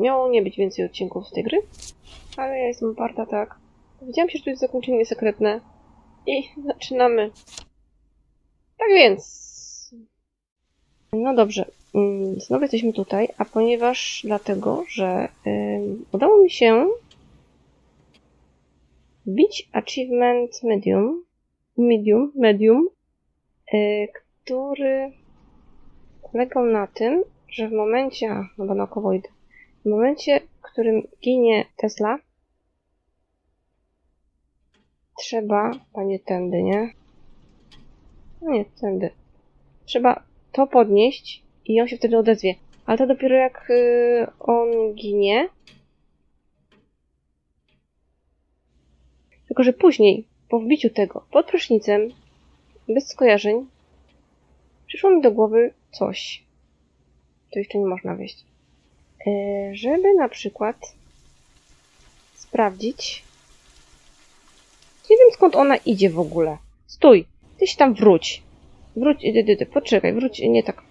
Miało nie być więcej odcinków z tej gry, ale ja jestem oparta tak. Wiedziałam się, że to jest zakończenie sekretne. I zaczynamy. Tak więc. No dobrze. mm, Znowu jesteśmy tutaj, a ponieważ dlatego, że ym, udało mi się wbić achievement medium, medium, medium, y, który polegał na tym, że w momencie, no bo naokoło idę, w momencie, w którym ginie Tesla, trzeba, panie tędy, nie? No nie, tędy. Trzeba to podnieść i on się wtedy odezwie. Ale to dopiero jak y, on ginie. Tylko, że później, po wbiciu tego pod prysznicem, bez skojarzeń, przyszło mi do głowy coś. To jeszcze nie można wejść. E, żeby na przykład sprawdzić. Nie wiem skąd ona idzie w ogóle. Stój! Ty się tam wróć. Wróć, dy, dy, dy, poczekaj, wróć, nie tak.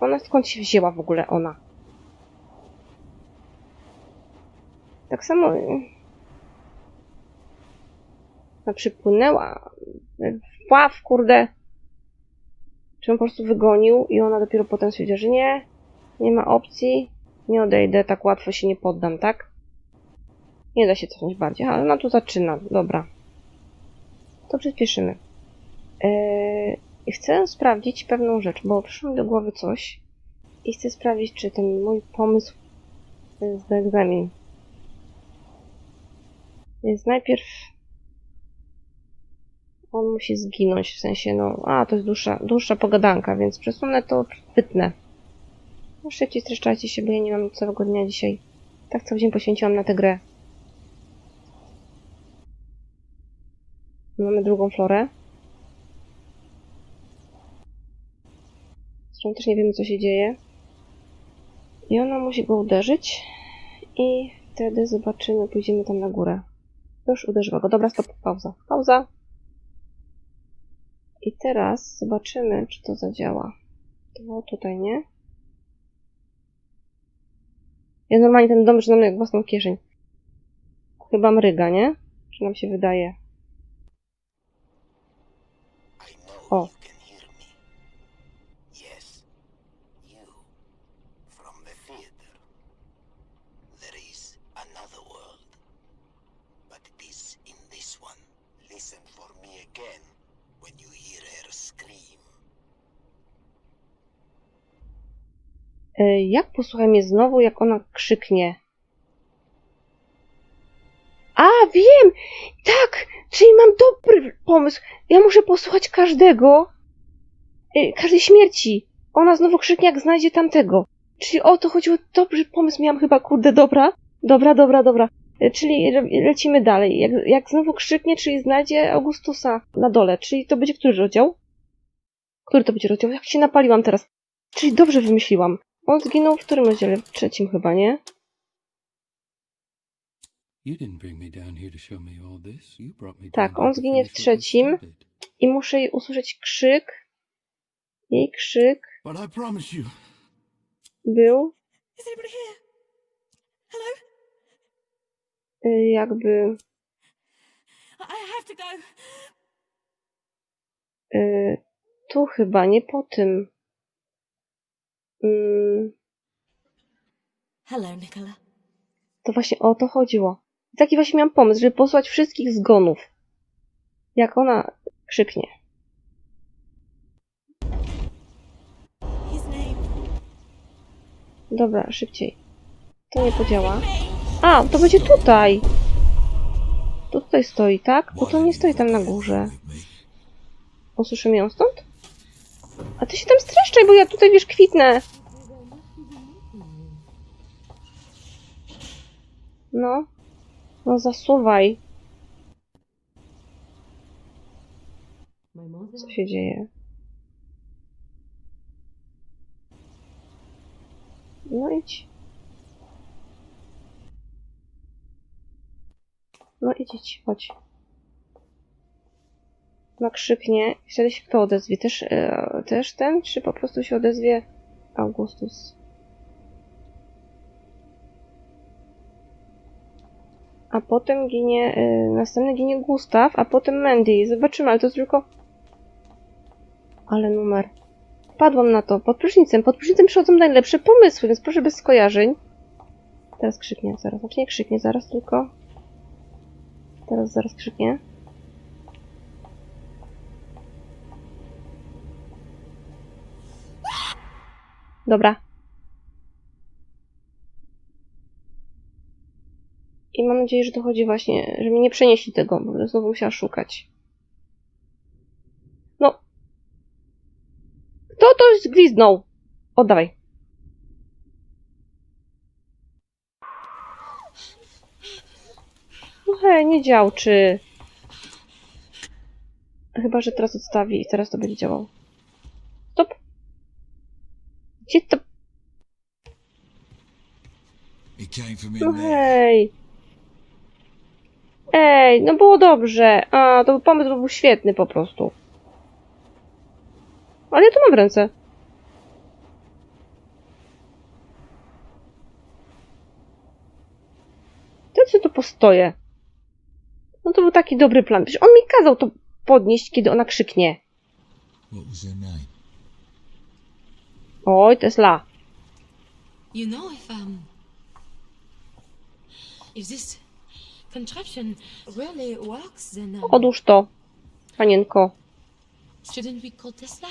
Ona skąd się wzięła w ogóle ona? Tak samo. y, Ona przypłynęła. y, Wpław, kurde. Czy on po prostu wygonił i ona dopiero potem stwierdziła, że nie, nie ma opcji, nie odejdę, tak łatwo się nie poddam, tak? Nie da się cofnąć bardziej, ale ona tu zaczyna, dobra. To przyspieszymy. Yy, chcę sprawdzić pewną rzecz, bo przyszło mi do głowy coś i chcę sprawdzić, czy ten mój pomysł yy, zda egzamin. Więc najpierw on musi zginąć, w sensie, no, a, to jest dłuższa, dłuższa pogadanka, więc przesunę to, wytnę. No, szybciej streszczajcie się, bo ja nie mam całego dnia dzisiaj. Tak cały dzień poświęciłam na tę grę. Mamy drugą florę. Zresztą też nie wiemy, co się dzieje. I ona musi go uderzyć. I wtedy zobaczymy, pójdziemy tam na górę. Już uderzyła go. Dobra, stop, pauza. Pauza. I teraz zobaczymy, czy to zadziała. To było tutaj, nie? Ja normalnie ten dom jak własną kieszeń. Chyba mryga, nie? Czy nam się wydaje? Jak posłuchaj mnie znowu, jak ona krzyknie? A, wiem! Tak! Czyli mam dobry pomysł. Ja muszę posłuchać każdego. e, Każdej śmierci. Ona znowu krzyknie, jak znajdzie tamtego. Czyli o to chodziło. Dobry pomysł miałam chyba, kurde, dobra. Dobra, dobra, dobra. E, Czyli le- lecimy dalej. Jak, jak znowu krzyknie, czyli znajdzie Augustusa na dole. Czyli to będzie który rozdział? Który to będzie rozdział? Jak się napaliłam teraz. Czyli dobrze wymyśliłam. On zginął w którym rozdziale? W trzecim chyba, nie? Tak, on zginie w trzecim. I muszę jej usłyszeć krzyk. Jej krzyk był y, jakby y, tu chyba, nie po tym. Mm, Hello, Nicola. to właśnie o to chodziło. Taki właśnie miałam pomysł, żeby posłać wszystkich zgonów. Jak ona krzyknie. His name. Dobra, szybciej. To nie podziała. A, to będzie tutaj. To tutaj stoi, tak? Bo to nie stoi tam na górze. Usłyszymy ją stąd? A ty się tam streszczaj, bo ja tutaj, wiesz, kwitnę. No. No zasuwaj. Co się dzieje? No idź. No idź, idź, chodź chyba krzyknie i wtedy się kto odezwie? Też, e, też ten? Czy po prostu się odezwie Augustus? A potem ginie, e, następny ginie Gustaw, a potem Mandy. Zobaczymy, ale to tylko... Ale numer. Padłam na to. Pod prysznicem. Pod prysznicem przychodzą najlepsze pomysły, więc proszę bez skojarzeń. Teraz krzyknie zaraz. Znaczy nie krzyknie zaraz, tylko... Teraz zaraz krzyknie. Dobra. I mam nadzieję, że to chodzi właśnie, że mnie nie przenieśli tego, bo znowu musiała szukać. No. Kto to zgwizdnął? Oddawaj. No hej, nie działczy. Chyba, że teraz odstawi i teraz to będzie działało. Stop. Gdzie to? No hej. Ej, no było dobrze. A, to był pomysł był świetny po prostu. Ale ja to mam w ręce. To co tu postoję? No to był taki dobry plan. Przecież on mi kazał to podnieść, kiedy ona krzyknie. What was her name? Oj, Tesla. You know, if um, if this contraption really works, then um, Odłóż to, panienko. shouldn't we call Tesla?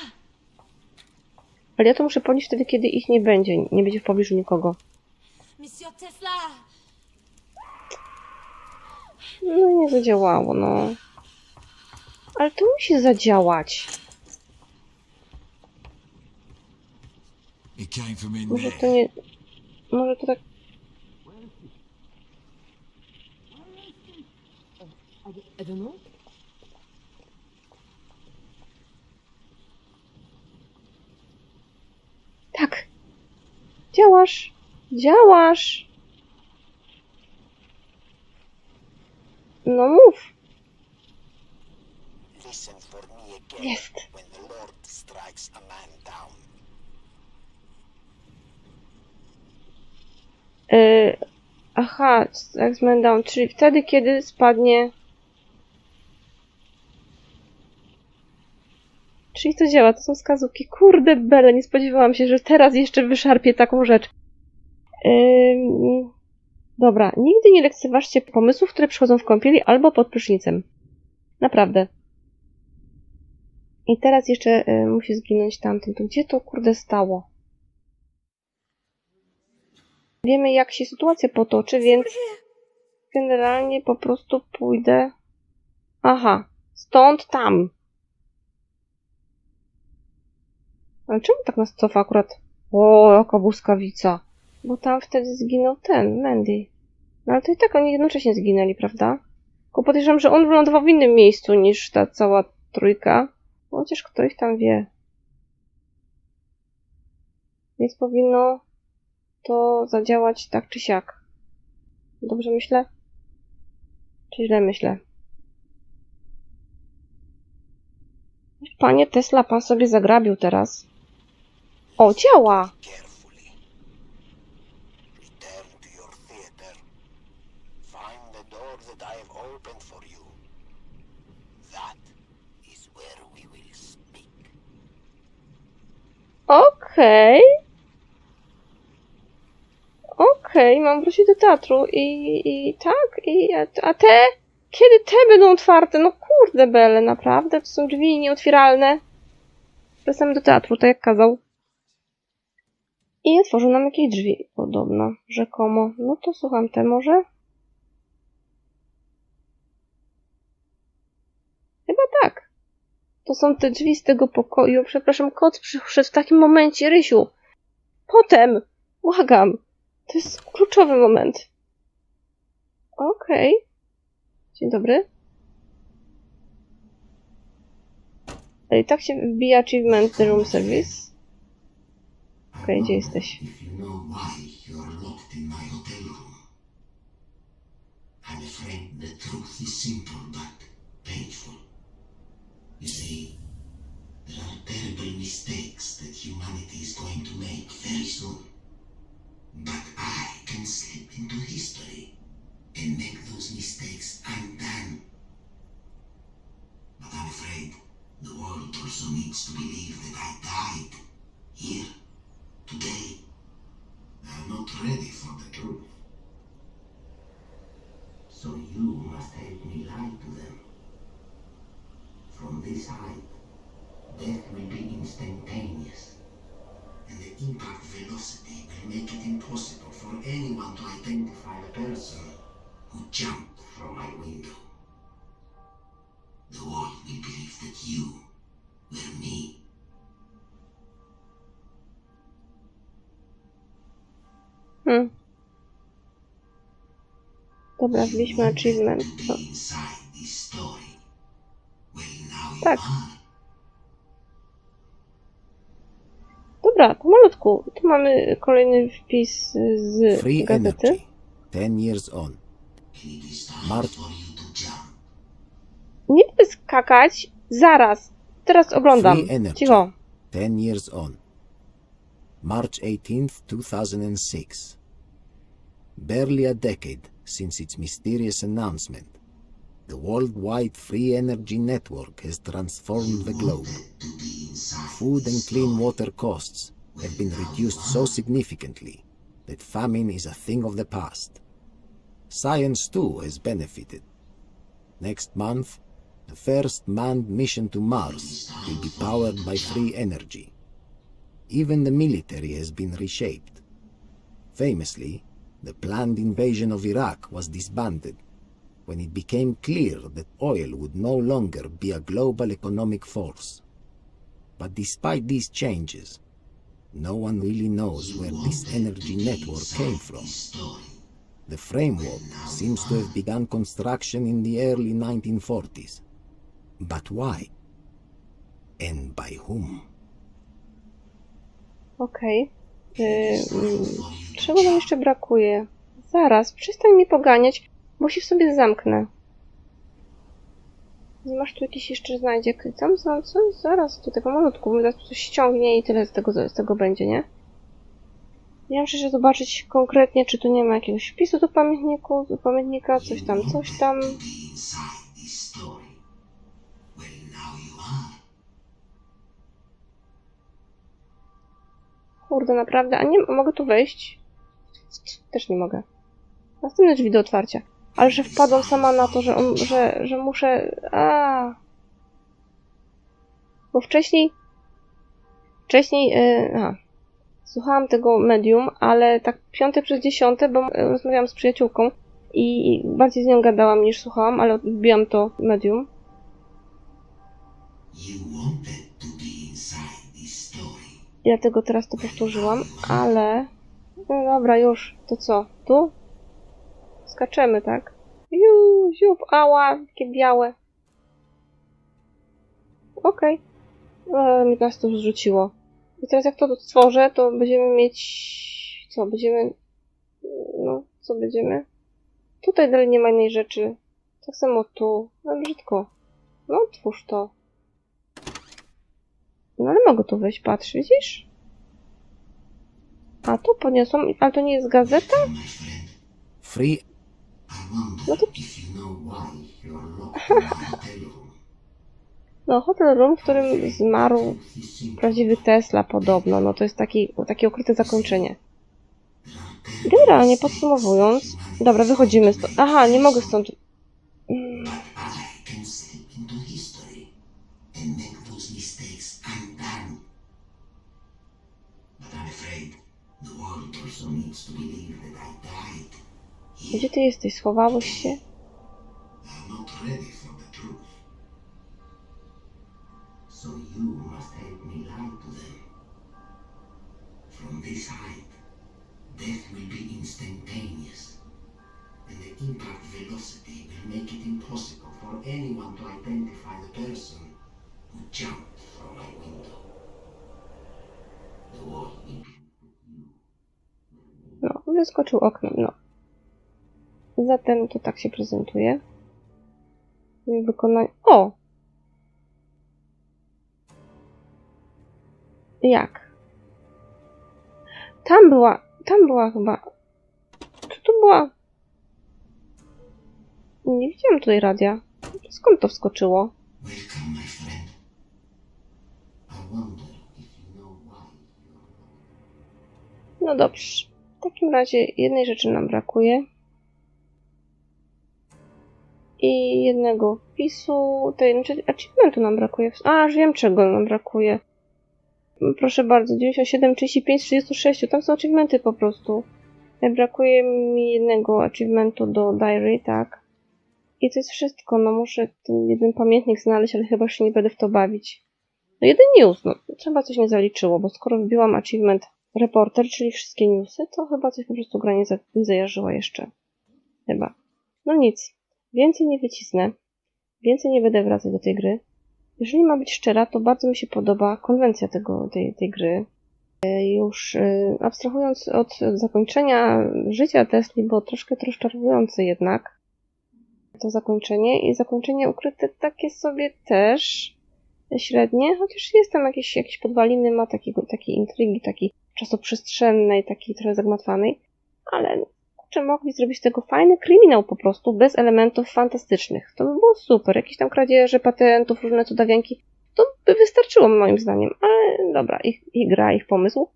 Ale ja to muszę podnieść wtedy, kiedy ich nie będzie. Nie będzie w pobliżu nikogo. Monsieur Tesla! No nie zadziałało, no. Ale to musi zadziałać. It came from in Może there. to nie... Może to tak... I don't know. Tak. Działasz. Działasz. No mów. Listen for me again Jest. when the Lord strikes a man down. Yy, aha, X-Men Down, czyli wtedy, kiedy spadnie... Czyli to działa, to są wskazówki. Kurde bele, nie spodziewałam się, że teraz jeszcze wyszarpię taką rzecz. Ym, dobra, nigdy nie lekceważcie pomysłów, które przychodzą w kąpieli albo pod prysznicem. Naprawdę. I teraz jeszcze y, musi zginąć tamten. To gdzie to kurde stało? Wiemy, jak się sytuacja potoczy, więc generalnie po prostu pójdę. Aha, stąd tam. Ale czemu tak nas cofa akurat? O, jaka błyskawica. Bo tam wtedy zginął ten, Mandy. No ale to i tak oni jednocześnie zginęli, prawda? Tylko podejrzewam, że on wylądował w innym miejscu niż ta cała trójka. Chociaż kto ich tam wie. Więc powinno to zadziałać tak czy siak. Dobrze myślę? Czy źle myślę? Panie Tesla, pan sobie zagrabił teraz. O, działa! Carefully. Return to your theater. Find the door that I have opened for you. That is where we will speak. Okej. Mam wrócić do teatru i, i tak, i a, a te? Kiedy te będą otwarte? No kurde bele, naprawdę? To są drzwi nieotwieralne. Wracamy do teatru, tak jak kazał. I otworzył nam jakieś drzwi, podobno, rzekomo. No to słucham te może? Chyba tak. To są te drzwi z tego pokoju. Przepraszam, kot przyszedł w takim momencie, Rysiu. Potem! Błagam. To jest kluczowy moment. Okej. Dzień dobry. I tak się wbija achievement The Room Service. Okej, gdzie jesteś? I'm afraid the truth is simple but impact velocity make it impossible for anyone to identify the person who jumped from my window. The world will believe that you were me. Hmm. Dobra, wbiliśmy achievement. To No. Dobra, pomalutku. Tu mamy kolejny wpis z Free gazety. Energy. 10 years on. Jump. Nie skakać. Zaraz. Teraz oglądam. Free Energy. Cicho. 10 years on. March 18th, 2006. Barely a decade since its mysterious announcement, the worldwide free energy network has transformed the globe. Food and clean water costs have been reduced so significantly that famine is a thing of the past. Science too has benefited. Next month, the first manned mission to Mars will be powered by free energy. Even the military has been reshaped. Famously, the planned invasion of Iraq was disbanded when it became clear that oil would no longer be a global economic force. But despite these changes, no one really knows where this energy network came from. The framework seems to have begun construction in the early 1940s. But why? And by whom? Okej. Ym, mm, czego nam jeszcze brakuje? Zaraz, przestań mi poganiać, bo się w sobie zamknę. Nie masz tu jakiś jeszcze znajdziek? Tam za co? Zaraz, do tego malutku, zaraz coś ściągnie i tyle z tego, z tego będzie, nie? Ja muszę jeszcze zobaczyć konkretnie, czy tu nie ma jakiegoś wpisu do pamiętniku, do pamiętnika, coś tam, coś tam. Kurde, naprawdę, a nie mogę tu wejść? Też nie mogę. Następne drzwi do otwarcia. Ale że wpadłam sama na to, że, on, że, że muszę. A. Bo wcześniej. Wcześniej. Yy, aha. Słuchałam tego medium, ale tak piąte przez dziesiąte, bo rozmawiałam z przyjaciółką i bardziej z nią gadałam niż słuchałam, ale odbiłam to medium. Dlatego teraz to powtórzyłam, ale. No dobra, już. To co? Tu? Skaczemy, tak? Ju, ziup, ała, takie białe. Okej. Okay. Mi nas to zrzuciło. I teraz jak to stworzę, to będziemy mieć... Co, będziemy... No, co będziemy? Tutaj dalej nie ma innej rzeczy. Tak samo tu. No brzydko. No, otwórz to. No ale mogę tu wejść, patrz, widzisz? A tu podniosłam, ale to nie jest gazeta? Free No to. No, hotel room, w którym zmarł prawdziwy Tesla podobno. No to jest taki, takie ukryte zakończenie. Generalnie podsumowując... Dobra, wychodzimy stąd. Aha, nie mogę stąd... Mm, Gdzie ty jesteś? Schowałeś się? Be No, wyskoczył oknem, no. Zatem to tak się prezentuje. Wykonanie. O! Jak? Tam była. Tam była chyba. Co tu była? Nie widziałam tutaj radia. Skąd to wskoczyło? No dobrze. W takim razie jednej rzeczy nam brakuje. I jednego wpisu, tej, znaczy achievementu nam brakuje. A, już wiem czego nam brakuje. Proszę bardzo, 97, 35, 36, tam są achievementy po prostu. E, Brakuje mi jednego achievementu do diary, tak. I to jest wszystko, no muszę ten jeden pamiętnik znaleźć, ale chyba się nie będę w to bawić. No jeden news, no trzeba coś nie zaliczyło, bo skoro wbiłam achievement reporter, czyli wszystkie newsy, to chyba coś po prostu gra nie, za, nie zajarzyła jeszcze. Chyba. No nic. Więcej nie wycisnę. Więcej nie będę wracać do tej gry. Jeżeli ma być szczera, to bardzo mi się podoba konwencja tego, tej, tej gry. E, Już e, abstrahując od zakończenia życia Tesli, było troszkę rozczarowujące jednak to zakończenie i zakończenie ukryte takie sobie też średnie, chociaż jest tam jakieś, jakieś podwaliny, ma takiego, takiej intrygi, takiej czasoprzestrzennej, takiej trochę zagmatwanej, ale czy mogli zrobić z tego fajny kryminał po prostu, bez elementów fantastycznych. To by było super. Jakieś tam kradzieże patentów, różne cudawianki, to by wystarczyło moim zdaniem, ale dobra, ich, ich gra, ich pomysł.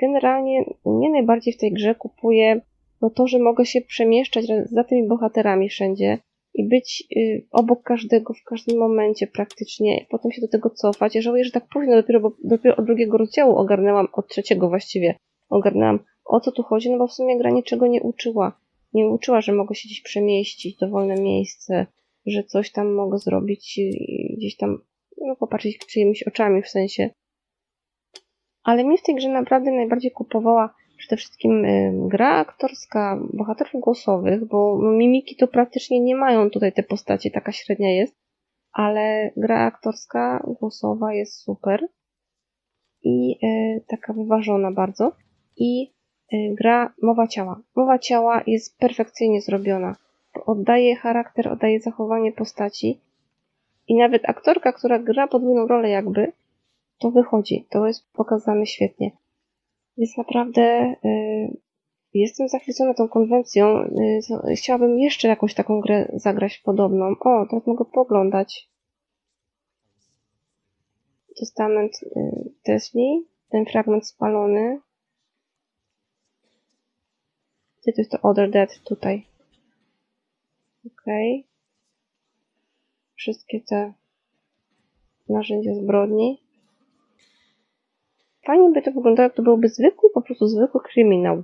Generalnie mnie najbardziej w tej grze kupuje no to, że mogę się przemieszczać za tymi bohaterami wszędzie i być y, obok każdego w każdym momencie praktycznie, potem się do tego cofać. Ja żałuję, że tak późno, dopiero, bo dopiero od drugiego rozdziału ogarnęłam, od trzeciego właściwie, ogarnęłam o co tu chodzi, no bo w sumie gra niczego nie uczyła. Nie uczyła, że mogę się gdzieś przemieścić, dowolne miejsce, że coś tam mogę zrobić, gdzieś tam, no popatrzeć czyimiś oczami w sensie. Ale mnie w tej grze naprawdę najbardziej kupowała przede wszystkim y, gra aktorska bohaterów głosowych, bo mimiki to praktycznie nie mają tutaj te postacie, taka średnia jest, ale gra aktorska głosowa jest super i y, taka wyważona bardzo i gra mowa ciała. Mowa ciała jest perfekcyjnie zrobiona. Oddaje charakter, oddaje zachowanie postaci i nawet aktorka, która gra podwójną rolę jakby, to wychodzi. To jest pokazane świetnie. Więc naprawdę y, jestem zachwycona tą konwencją. Y, chciałabym jeszcze jakąś taką grę zagrać podobną. O, teraz mogę poglądać. Testament y, Tesli. Ten fragment spalony. Gdzie to jest to Other Dead? Tutaj. Okej. Wszystkie te narzędzia zbrodni. Fajnie by to wyglądało, jak to byłby zwykły, po prostu zwykły kryminał.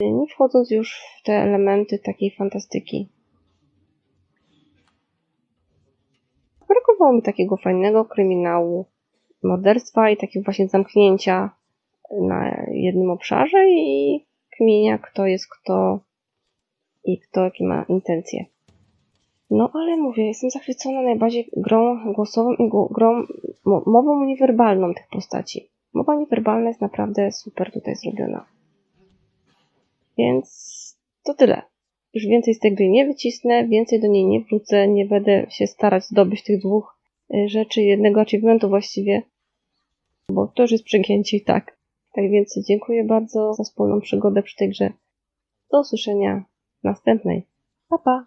Nie wchodząc już w te elementy takiej fantastyki. Brakowało mi takiego fajnego kryminału, morderstwa i takiego właśnie zamknięcia na jednym obszarze i kmienia, kto jest kto i kto jakie ma intencje. No ale mówię, jestem zachwycona najbardziej grą głosową i grą mo- mową niewerbalną tych postaci. Mowa niewerbalna jest naprawdę super tutaj zrobiona. Więc to tyle. Już więcej z tej gry nie wycisnę, więcej do niej nie wrócę, nie będę się starać zdobyć tych dwóch y, rzeczy, jednego achievementu właściwie, bo to już jest przegięcie i tak. Tak więc dziękuję bardzo za wspólną przygodę przy tej grze. Do usłyszenia w następnej. Pa, pa!